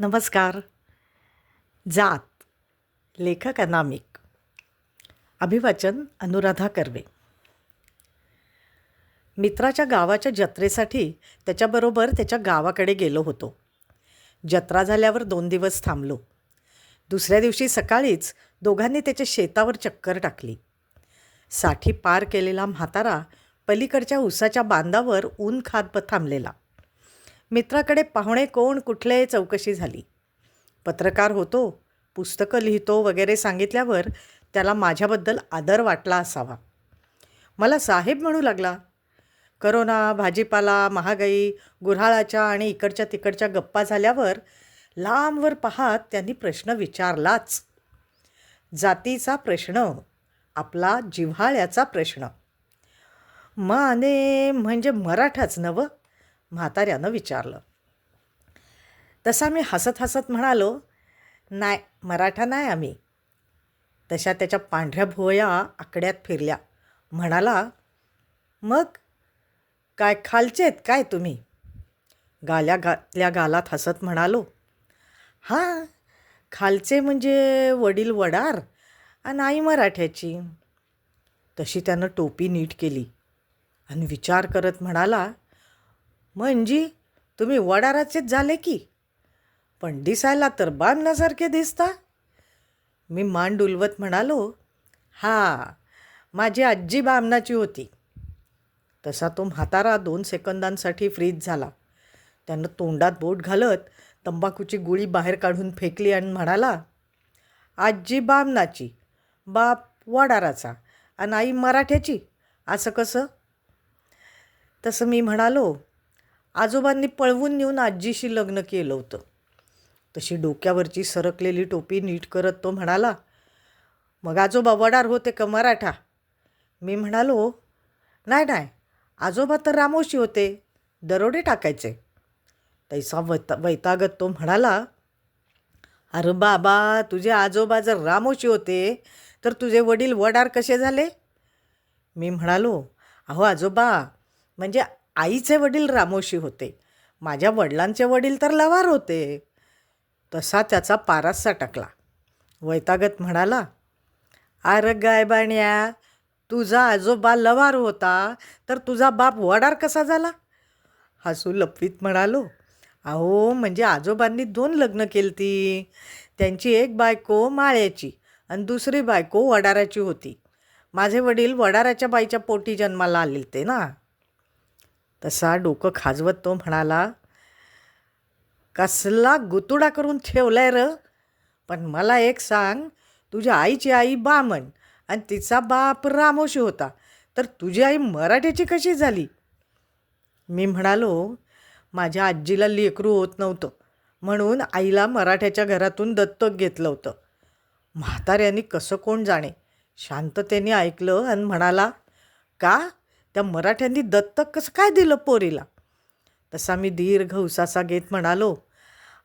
नमस्कार. जात लेखक अनामिक अभिवाचन अनुराधा कर्वे. मित्राच्या गावाच्या जत्रेसाठी त्याच्याबरोबर त्याच्या गावाकडे गेलो होतो. जत्रा झाल्यावर दोन दिवस थांबलो. दुसऱ्या दिवशी सकाळीच दोघांनी त्याच्या शेतावर चक्कर टाकली. साठी पार केलेला म्हातारा पलीकडच्या उसाच्या बांधावर ऊन खात थांबलेला. मित्राकडे पाहुणे कोण कुठले चौकशी झाली. पत्रकार होतो पुस्तकं लिहितो वगैरे सांगितल्यावर त्याला माझ्याबद्दल आदर वाटला असावा. मला साहेब म्हणू लागला करोना भाजीपाला महागाई गुऱ्हाळाच्या आणि इकडच्या तिकडच्या गप्पा झाल्यावर लांबवर पाहत त्यांनी प्रश्न विचारलाच. जातीचा प्रश्न आपला जिव्हाळ्याचा प्रश्न. माने म्हणजे मराठाच नवं म्हाताऱ्यानं विचारलं. तसा मी हसत हसत म्हणालो नाही मराठा नाही आम्ही. तशा त्याच्या पांढऱ्या भुवया आकड्यात फिरल्या. म्हणाला मग काय खालचे आहेत काय तुम्ही? गाल्या गातल्या गालात हसत म्हणालो हां खालचे म्हणजे वडील वडार आणि आई मराठ्याची. तशी त्यानं टोपी नीट केली आणि विचार करत म्हणाला म्हणजे तुम्ही वडाराचेच झाले की? पण दिसायला तर बामणासारखे दिसता. मी मान डुलवत म्हणालो हा माझी आजी बामणाची होती. तसा तो म्हातारा दोन सेकंदांसाठी फ्रीज झाला. त्यानं तोंडात बोट घालत तंबाखूची गुळी बाहेर काढून फेकली आणि म्हणाला आजी बामणाची बाप वडाराचा आणि आई मराठ्याची असं कसं? तसं मी म्हणालो आजोबांनी पळवून नेऊन आजीशी लग्न केलं होतं. तशी डोक्यावरची सरकलेली टोपी नीट करत तो म्हणाला मग आजोबा वडार होते का मराठा? मी म्हणालो नाही नाही आजोबा तर रामोशी होते दरोडे टाकायचे. तैसा वैता वैतागत तो म्हणाला अरे बाबा तुझे आजोबा जर रामोशी होते तर तुझे वडील वडार कसे झाले? मी म्हणालो अहो आजोबा म्हणजे आईचे वडील रामोशी होते. माझ्या वडिलांचे वडील तर लवार होते. तसा त्याचा पारासा टाकला. वैतागत म्हणाला अरे गायबाण्या तुझा आजोबा लवार होता तर तुझा बाप वडार कसा झाला? हसू लपवीत म्हणालो अहो म्हणजे आजोबांनी दोन लग्न केलती. त्यांची एक बायको माळ्याची आणि दुसरी बायको वडाराची होती. माझे वडील वडाराच्या बाईच्या पोटी जन्माला आले ते ना. तसा डोकं खाजवत तो म्हणाला कसला गुतुडा करून ठेवलाय र? पण मला एक सांग तुझ्या आईची आई बामण आणि तिचा बाप रामोशी होता तर तुझी आई मराठीची कशी झाली? मी म्हणालो माझ्या आजीला लेकरू होत नव्हतं म्हणून आईला मराठ्याच्या घरातून दत्तक घेतलं होतं. म्हाताऱ्यांनी कसं कोण जाणे? शांततेने ऐकलं आणि म्हणाला का? त्या मराठ्यांनी दत्तक कसं काय दिलं पोरीला? तसा मी दीर्घ उसासा घेत म्हणालो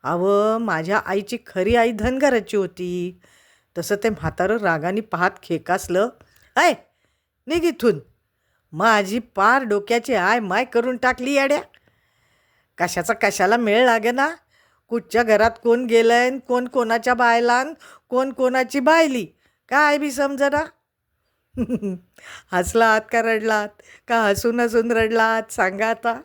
अव माझ्या आईची खरी आई धनगराची होती. तसं ते म्हातारं रागाने पाहत खेकासलं ऐ निघ इथून. माझी पार डोक्याची आय माय करून टाकली याड्या. कशाचा कशाला मेळ लागे ना कुठच्या घरात कोण गेलं कोण कोणाच्या बायलान कोण कोणाची बायली? काय बी समजना? हसला आहात का रडलात? का हसून हसून रडलात? सांगा आता.